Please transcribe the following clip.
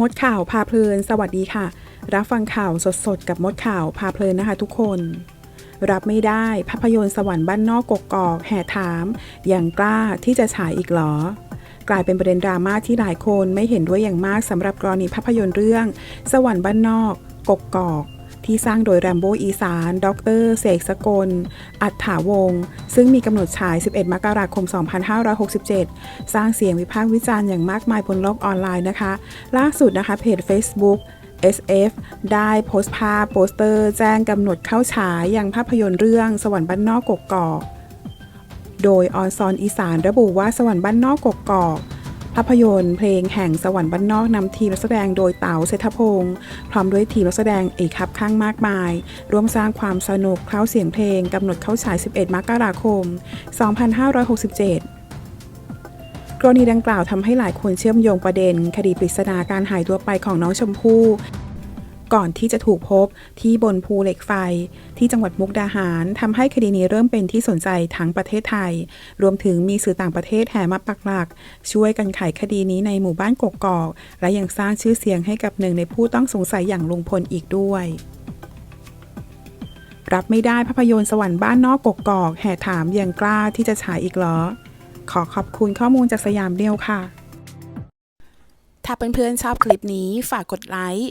มดข่าวพาเพลิน สวัสดีค่ะ รับฟังข่าวสดๆ กับมดข่าวพาเพลินนะคะ ทุกคน รับไม่ได้ภาพยนตร์สวรรค์บ้านนอกกกอกแห่ถาม อย่างกล้าที่จะฉายอีกหรอ กลายเป็นประเด็นดราม่าที่หลายคนไม่เห็นด้วยอย่างมากสำหรับกรณีภาพยนตร์เรื่อง สวรรค์บ้านนอกกกอก ที่สร้างโดยแรมโบอีสาน ดรเสกสกล อัฏฐาวงศ์ซึ่งมีกำหนดฉาย 11 มกราคม 2567 สร้างเสียงวิพากษ์วิจารณ์อย่างมากมายบนโลกออนไลน์นะคะ ล่าสุดนะคะเพจ Facebook SF ได้โพสต์ภาพโปสเตอร์ แจ้งกำหนดเข้าฉายอย่างภาพยนตร์เรื่องสวรรค์บ้านนอกกกอก โดยออนซอนอีสานระบุว่าสวรรค์บ้านนอกกกอก ภาพยนตร์เพลงแห่งสวรรค์บ้านนอกนำทีมนักแสดงโดยเต๋าเศรษฐพงศ์พร้อมด้วยทีมนักแสดงเอกครับข้างมากมาย ร่วมสร้างความสนุกเคล้าเสียงเพลงกำหนดเข้าฉาย 11 มกราคม 2567กรณีดังกล่าวทำให้หลายคนเชื่อมโยงประเด็น คดีปริศนาการหายตัวไปของน้องชมพู่ ก่อนที่จะถูกพบที่บนภูเหล็กไฟ ที่จังหวัดมุกดาหารทำให้คดีนี้เริ่มเป็นที่สนใจทั้งประเทศไทย รวมถึงมีสื่อต่างประเทศแห่มาปักหลัก ช่วยกันไขคดีนี้ในหมู่บ้านกกอก และยังสร้างชื่อเสียงให้กับหนึ่งในผู้ต้องสงสัยอย่างลุงพลอีกด้วยรับไม่ได้ภาพยนตร์สวรรค์บ้านนอกกกอก แห่ถามย่างกล้าที่จะฉายอีกเหรอ ขอขอบคุณข้อมูลจากสยามเดียวค่ะ ถ้าเพื่อนๆชอบคลิปนี้ฝากกดไลค์